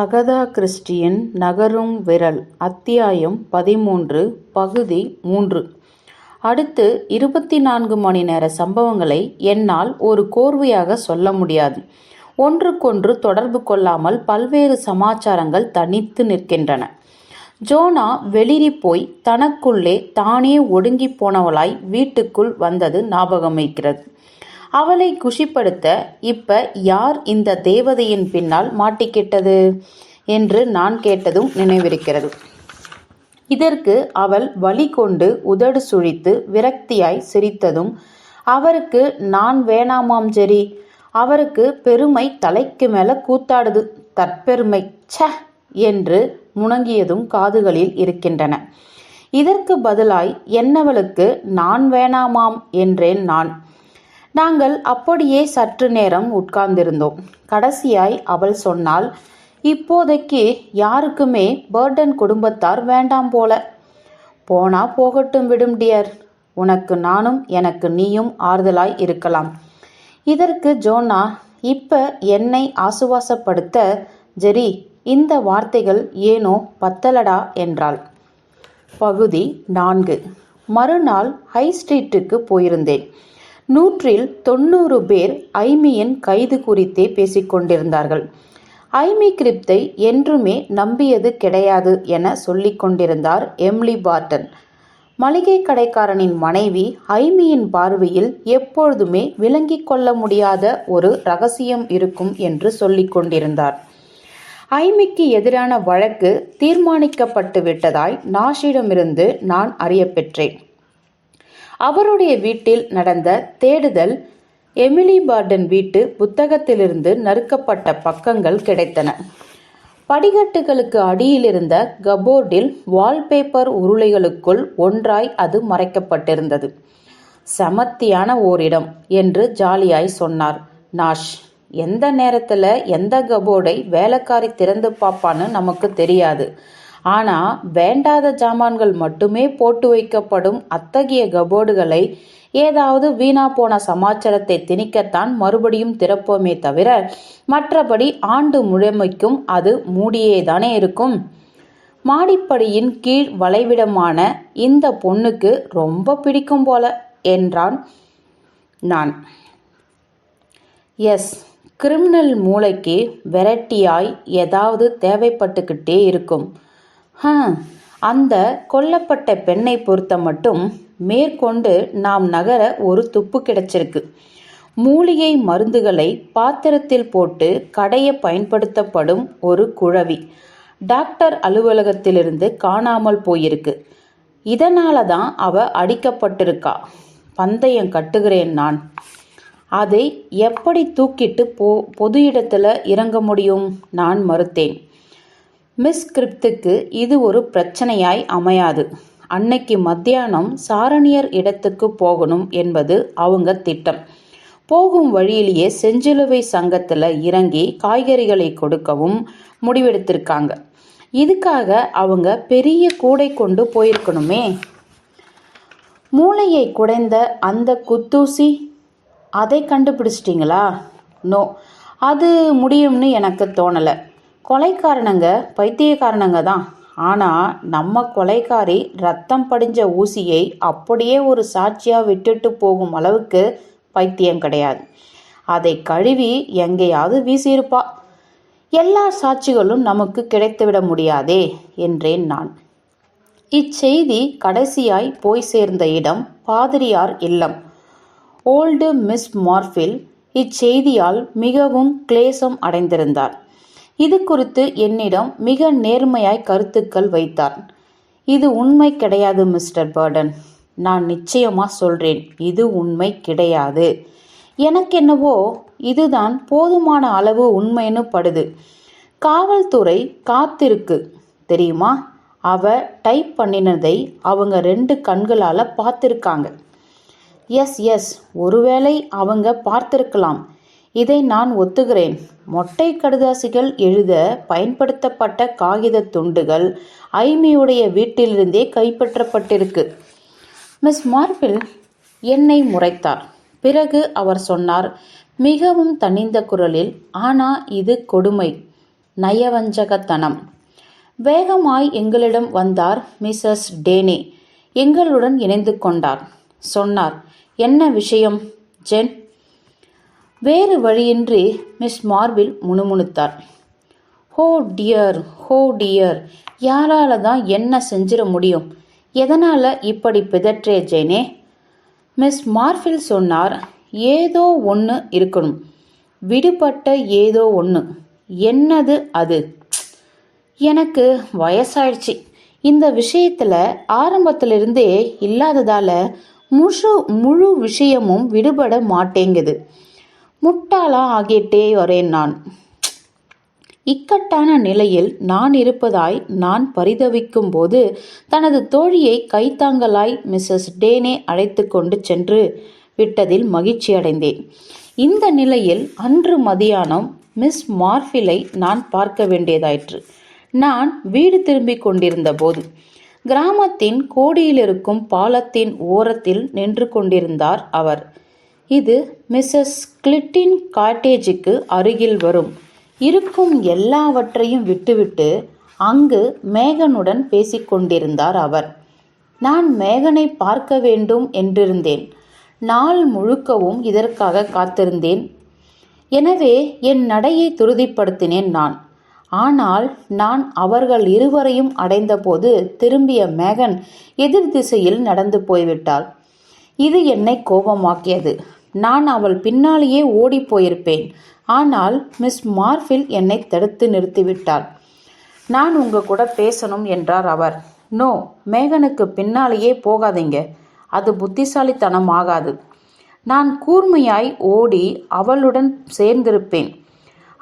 Agatha கிறிஸ்டியின் நகரும் விரல் அத்தியாயம் பதிமூன்று பகுதி மூன்று. அடுத்து இருபத்தி நான்கு மணி நேர சம்பவங்களை என்னால் ஒரு கோர்வையாக சொல்ல முடியாது. ஒன்றுக்கொன்று தொடர்பு கொள்ளாமல் பல்வேறு சமாச்சாரங்கள் தனித்து நிற்கின்றன. ஜோனா வெளிரி போய் தனக்குள்ளே தானே ஒடுங்கி போனவளாய் வீட்டுக்குள் வந்தது ஞாபகமிக்கிறது அவளை குஷிப்படுத்த இப்ப யார் இந்த தேவதையின் பின்னால் மாட்டிக்கிட்டது என்று நான் கேட்டதும் நினைவிருக்கிறது. இதற்கு அவள் வலி கொண்டு உதடு சுழித்து விரக்தியாய் சிரித்ததும் அவருக்கு நான் வேணாமாம் ஜெரி. அவருக்கு பெருமை தலைக்கு மேல கூத்தாடுது. தற்பெருமை. ச என்று முணங்கியதும் காதுகளில் இருக்கின்றன. இதற்கு பதிலாய் என்னவளுக்கு நான் வேணாமாம் என்றேன் நான். நாங்கள் அப்படியே சற்று நேரம் உட்கார்ந்திருந்தோம். கடைசியாய் அவள் சொன்னால் இப்போதைக்கு யாருக்குமே பர்டன் குடும்பத்தார் வேண்டாம் போல. போனா போகட்டும் விடும் டியர். உனக்கு நானும் எனக்கு நீயும் ஆறுதலாய் இருக்கலாம். இதற்கு ஜோனா இப்ப என்னை ஆசுவாசப்படுத்த ஜெரி இந்த வார்த்தைகள் ஏனோ பத்தலடா என்றாள். பகுதி நான்கு. மறுநாள் ஹை ஸ்ட்ரீட்டுக்கு போயிருந்தேன். நூற்றில் தொண்ணூறு பேர் ஐமியின் கைது குறித்தே பேசிக்கொண்டிருந்தார்கள் ஐமி கிரிப்தை என்றுமே நம்பியது கிடையாது என சொல்லிக் கொண்டிருந்தார் எம்லி பார்டன். மளிகை கடைக்காரனின் மனைவி ஐமியின் பார்வையில் எப்பொழுதுமே விளங்கிக் கொள்ள முடியாத ஒரு ரகசியம் இருக்கும் என்று சொல்லிக் கொண்டிருந்தார். ஐமிக்கு எதிரான வழக்கு தீர்மானிக்கப்பட்டு விட்டதாய் நாஷிடமிருந்து நான் அறியப்பெற்றேன். அவருடைய வீட்டில் நடந்த தேடுதல் எமிலி பார்டன் வீட்டு புத்தகத்திலிருந்து நறுக்கப்பட்ட பக்கங்கள் கிடைத்தன. படிக்கட்டுகளுக்கு அடியில் இருந்த கபோர்டில் வால்பேப்பர் உருளைகளுக்குள் ஒன்றாய் அது மறைக்கப்பட்டிருந்தது. சமத்தியான ஓரிடம் என்று ஜாலியாய் சொன்னார். நாஷ் எந்த நேரத்தில் எந்த கபோர்டை வேலைக்காரி திறந்து பார்ப்பான்னு நமக்கு தெரியாது. ஆனால் வேண்டாத ஜாமான்கள் மட்டுமே போட்டு வைக்கப்படும் அத்தகைய கபோர்டுகளை ஏதாவது வீணா போன சமாச்சாரத்தை திணிக்கத்தான் மறுபடியும் திறப்போமே தவிர மற்றபடி ஆண்டு முழுமைக்கும் அது மூடியேதானே இருக்கும். மாடிப்படியின் கீழ் வளைவிடமான இந்த பொண்ணுக்கு ரொம்ப பிடிக்கும் போல என்றான் நான். எஸ் கிரிமினல் மூளைக்கு வெரைட்டியாய் ஏதாவது தேவைப்பட்டுக்கிட்டே இருக்கும். அந்த கொல்லப்பட்ட பெண்ணை பொறுத்த மட்டும் மேற்கொண்டு நாம் நகர ஒரு துப்பு கிடைச்சிருக்கு. மூலிகை மருந்துகளை பாத்திரத்தில் போட்டு கடைய பயன்படுத்தப்படும் ஒரு குழவி. டாக்டர் அலுவலகத்திலிருந்து காணாமல் போயிருக்கு. இதனால தான் அவ அடிக்கப்பட்டிருக்கா. பந்தயம் கட்டுகிறேன் நான். அதை எப்படி தூக்கிட்டு போ பொது இடத்துல இறங்க முடியும்? நான் மறுத்தேன். மிஸ் கிரிப்துக்கு இது ஒரு பிரச்சனையாய் அமையாது. அன்னைக்கு மத்தியானம் சாரணியர் இடத்துக்கு போகணும் என்பது அவங்க திட்டம். போகும் வழியிலேயே செஞ்சிலுவை சங்கத்தில் இறங்கி காய்கறிகளை கொடுக்கவும் முடிவெடுத்திருக்காங்க. இதுக்காக அவங்க பெரிய கூடை கொண்டு போயிருக்கணுமே? மூளையை குடைந்த அந்த குத்தூசி அதை கண்டுபிடிச்சிட்டிங்களா? நோ அது முடியும்னு எனக்கு தோணலை. கொலைக்காரனங்க பைத்தியக்காரனங்க தான். ஆனால் நம்ம கொலைக்காரி ரத்தம் படிஞ்ச ஊசியை அப்படியே ஒரு சாட்சியாக விட்டுட்டு போகும் அளவுக்கு பைத்தியம் கிடையாது. அதை கழுவி எங்கேயாவது வீசியிருப்பா. எல்லா சாட்சிகளும் நமக்கு கிடைத்துவிட முடியாதே என்றேன் நான். இச்செய்தி கடைசியாய் போய் சேர்ந்த இடம் பாதிரியார் இல்லம். ஓல்டு மிஸ் மார்ஃபில் இச்செய்தியால் மிகவும் கிளேசம் அடைந்திருந்தார். இது குறித்து என்னிடம் மிக நேர்மையாய் கருத்துக்கள் வைத்தார். இது உண்மை கிடையாது மிஸ்டர் பர்டன். நான் நிச்சயமா சொல்றேன் இது உண்மை கிடையாது. எனக்கென்னவோ இதுதான் போதுமான அளவு உண்மைன்னு படுது. காவல்துறை காத்திருக்கு தெரியுமா? அவ டைப் பண்ணினதை அவங்க ரெண்டு கண்களால் பார்த்துருக்காங்க. எஸ் எஸ் ஒருவேளை அவங்க பார்த்திருக்கலாம். இதை நான் ஒத்துகிறேன். மொட்டை கடுதாசிகள் எழுத பயன்படுத்தப்பட்ட காகித துண்டுகள் ஐமியுடைய வீட்டிலிருந்தே கைப்பற்றப்பட்டிருக்கு. மிஸ் மார்பிள் என்னை முறைத்தார். பிறகு அவர் சொன்னார் மிகவும் தனிந்த குரலில் ஆனா இது கொடுமை நயவஞ்சகத்தனம். வேகமாய் எங்களிடம் வந்தார் மிஸ்ஸஸ் டேனே. எங்களுடன் இணைந்து கொண்டார் சொன்னார். என்ன விஷயம் ஜென்? வேறு வழியின்றி மிஸ் மார்பில் முணுமுணுத்தார். ஹோ டியர் ஹோ டியர் யாரால தான் என்ன செஞ்சிட முடியும்? எதனால் இப்படி பிதற்றே ஜெனே மிஸ் மார்ஃபில் சொன்னார் ஏதோ ஒன்று இருக்கணும். விடுபட்ட ஏதோ ஒன்று என்னது அது? எனக்கு வயசாயிடுச்சு. இந்த விஷயத்தில் ஆரம்பத்திலிருந்தே இல்லாததால் முழு முழு விஷயமும் விடுபட மாட்டேங்குது. முட்டாளா ஆகிட்டே வரேன் நான். இக்கட்டான நிலையில் நான் இருப்பதாய் நான் பரிதவிக்கும் போது தனது தோழியை கைத்தாங்கலாய் மிஸ்ஸஸ் டேனே அழைத்து கொண்டு சென்று விட்டதில் மகிழ்ச்சி அடைந்தேன். இந்த நிலையில் அன்று மதியானம் மிஸ் மார்ஃபிலை நான் பார்க்க வேண்டியதாயிற்று. நான் வீடு திரும்பிக் கொண்டிருந்த போது கிராமத்தின் கோடியிலிருக்கும் பாலத்தின் ஓரத்தில் நின்று கொண்டிருந்தார் அவர். இது மிஸ்ஸஸ் கிளிட்டின் காட்டேஜுக்கு அருகில் வரும். இருக்கும் எல்லாவற்றையும் விட்டுவிட்டு அங்கு மேகனுடன் பேசிக்கொண்டிருந்தார் அவர். நான் மேகனை பார்க்க வேண்டும் என்றிருந்தேன். நாள் முழுக்கவும் இதற்காக காத்திருந்தேன். எனவே என் நடையை துருதிப்படுத்தினேன் நான். ஆனால் நான் அவர்கள் இருவரையும் அடைந்தபோது திரும்பிய மேகன் எதிர் திசையில் நடந்து போய்விட்டாள். இது என்னை கோபமாக்கியது. நான் அவள் பின்னாலேயே ஓடிப் போயிருப்பேன். ஆனால் மிஸ் மார்ஃபில் என்னை தடுத்து நிறுத்திவிட்டாள். நான் உங்க கூட பேசணும் என்றார் அவர். நோ மேகனுக்கு பின்னாலேயே போகாதீங்க. அது புத்திசாலித்தனம் ஆகாது. நான் கூர்மையாய் ஓடி அவளுடன் சேர்ந்திருப்பேன்.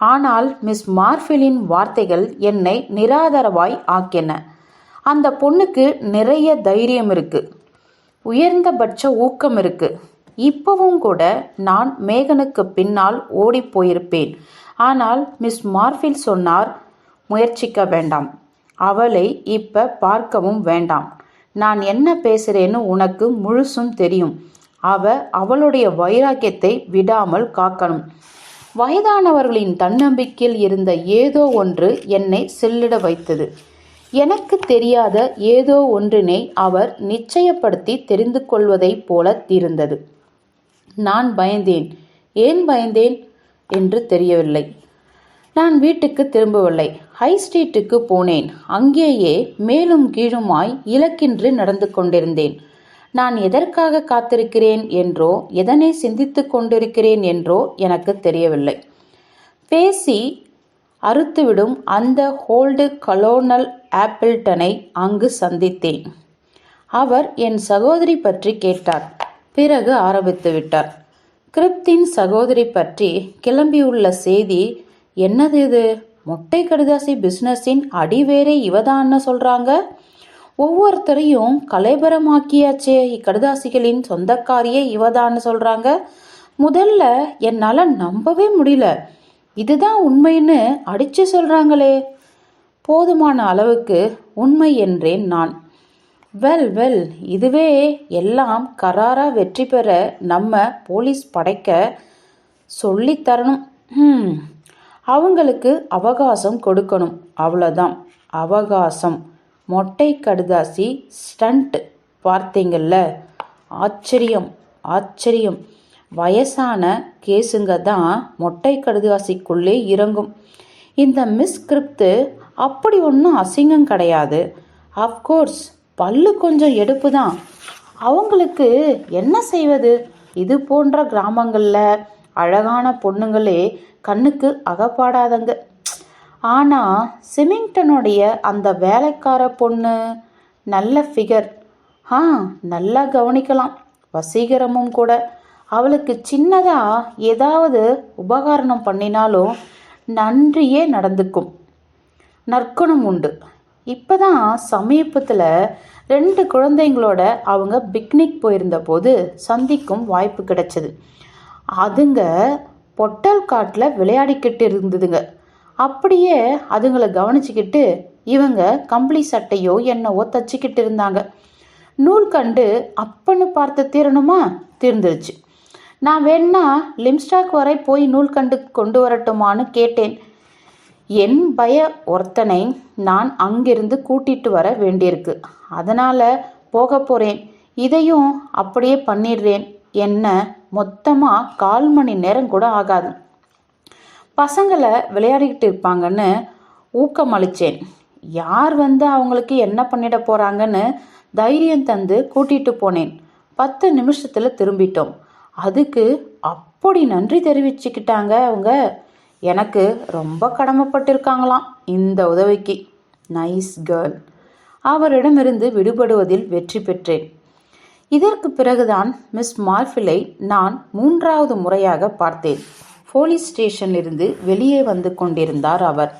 ஆனால் மிஸ் மார்ஃபிலின் வார்த்தைகள் என்னை நிராதரவாய் ஆக்கின. அந்த பொண்ணுக்கு நிறைய தைரியம் இருக்கு. உயர்ந்தபட்ச ஊக்கம் இருக்கு. இப்பவும் கூட நான் மேகனுக்கு பின்னால் ஓடிப் போயிருப்பேன். ஆனால் மிஸ் மார்ஃபில் சொன்னார் முயற்சிக்க வேண்டாம். அவளை இப்ப பார்க்கவும் வேண்டாம். நான் என்ன பேசுறேன்னு உனக்கு முழுசும் தெரியும். அவ அவளுடைய வைராக்கியத்தை விடாமல் காக்கணும் வயதானவர்களின் தன்னம்பிக்கையில் இருந்த ஏதோ ஒன்று என்னை செல்லிட வைத்தது. எனக்கு தெரியாத ஏதோ ஒன்றினை அவர் நிச்சயப்படுத்தி தெரிந்து கொள்வதைப் போல இருந்தது. நான் பயந்தேன். ஏன் பயந்தேன்? என்று தெரியவில்லை. நான் வீட்டுக்கு திரும்பவில்லை. ஹை ஸ்ட்ரீட்டுக்கு போனேன். அங்கேயே மேலும் கீழுமாய் இலக்கின்றி நடந்து கொண்டிருந்தேன். நான் எதற்காக காத்திருக்கிறேன் என்றோ எதனை சிந்தித்து கொண்டிருக்கிறேன் என்றோ எனக்கு தெரியவில்லை. பேசி அறுத்துவிடும் அந்த ஹோல்டு கலோனல் ஆப்பிள்டனை அங்கு சந்தித்தேன். அவர் என் சகோதரி பற்றி கேட்டார். பிறகு ஆரம்பித்து விட்டார். கிரிப்தின் சகோதரி பற்றி கிளம்பியுள்ள செய்தி என்னது இது? மொட்டை கடுதாசி பிஸ்னஸின் அடிவேரே இவதான்னு சொல்றாங்க? ஒவ்வொருத்தரையும் கலைபரமாக்கியாச்சே இக்கடுதாசிகளின் சொந்தக்காரியே இவதான்னு சொல்றாங்க? முதல்ல என்னால் நம்பவே முடியல. இதுதான் உண்மைன்னு அடிச்சு சொல்றாங்களே. போதுமான அளவுக்கு உண்மை என்றேன் நான். வெல் வெல் இதுவே எல்லாம் கராரா வெற்றி பெற நம்ம போலீஸ் படைக்க சொல்லித்தரணும் அவங்களுக்கு அவகாசம் கொடுக்கணும். அவ்வளோதான் அவகாசம். மொட்டை கடுதாசி ஸ்டண்ட் பார்த்தீங்கள்ல ஆச்சரியம் ஆச்சரியம். வயசான கேஸுங்க தான் மொட்டை கடுதாசிக்குள்ளே இறங்கும். இந்த மிஸ்கிரிப்து அப்படி ஒன்றும் அசிங்கம் கிடையாது. அஃப்கோர்ஸ் பல்லு கொஞ்சம் எடுப்பு தான் அவங்களுக்கு என்ன செய்வது? இது போன்ற கிராமங்களில் அழகான பொண்ணுங்களே கண்ணுக்கு அகப்பாடாதங்க. ஆனால் சிமிங்டனுடைய அந்த வேலைக்கார பொண்ணு நல்ல ஃபிகர் ஆ நல்லா கவனிக்கலாம். வசீகரமும் கூட. அவளுக்கு சின்னதாக ஏதாவது உபகாரணம் பண்ணினாலும் நன்றியே நடந்துக்கும். நற்குணம் உண்டு. இப்போதான் சமீபத்தில் ரெண்டு குழந்தைங்களோட அவங்க பிக்னிக் போயிருந்த போது சந்திக்கும் வாய்ப்பு கிடைச்சது. அதுங்க பொட்டல் காட்டில் விளையாடிக்கிட்டு இருந்ததுங்க. அப்படியே அதுங்களை கவனிச்சுக்கிட்டு இவங்க கம்பளி சட்டையோ என்னவோ தச்சுக்கிட்டு இருந்தாங்க. நூல் கண்டு அப்பன்னு பார்த்து தீரணுமா? தீர்ந்துருச்சு. நான் வேணா லிம்ஸ்டாக் வரை போய் நூல் கண்டு கொண்டு வரட்டுமான்னு கேட்டேன். என் பய ஒருத்தனை நான் அங்கிருந்து கூட்டிட்டு வர வேண்டியிருக்கு. அதனால போக போறேன். இதையும் அப்படியே பண்ணிடுறேன் என்ன மொத்தமா கால் மணி நேரம் கூட ஆகாது. பசங்களை விளையாடிக்கிட்டு இருப்பாங்கன்னு ஊக்கமளிச்சேன் யார் வந்து அவங்களுக்கு என்ன பண்ணிட போறாங்கன்னு தைரியம் தந்து கூட்டிட்டு போனேன். பத்து நிமிஷத்துல திரும்பிட்டோம். அதுக்கு அப்படி நன்றி தெரிவிச்சுக்கிட்டாங்க அவங்க. எனக்கு ரொம்ப கடமைப்பட்டிருக்காங்களாம் இந்த உதவிக்கு. நைஸ் கேர்ள் அவரிடமிருந்து விடுபடுவதில் வெற்றி பெற்றேன். இதற்கு பிறகுதான் மிஸ் மார்ஃபிலை நான் மூன்றாவது முறையாக பார்த்தேன். போலீஸ் ஸ்டேஷனிலிருந்து வெளியே வந்து கொண்டிருந்தார் அவர்.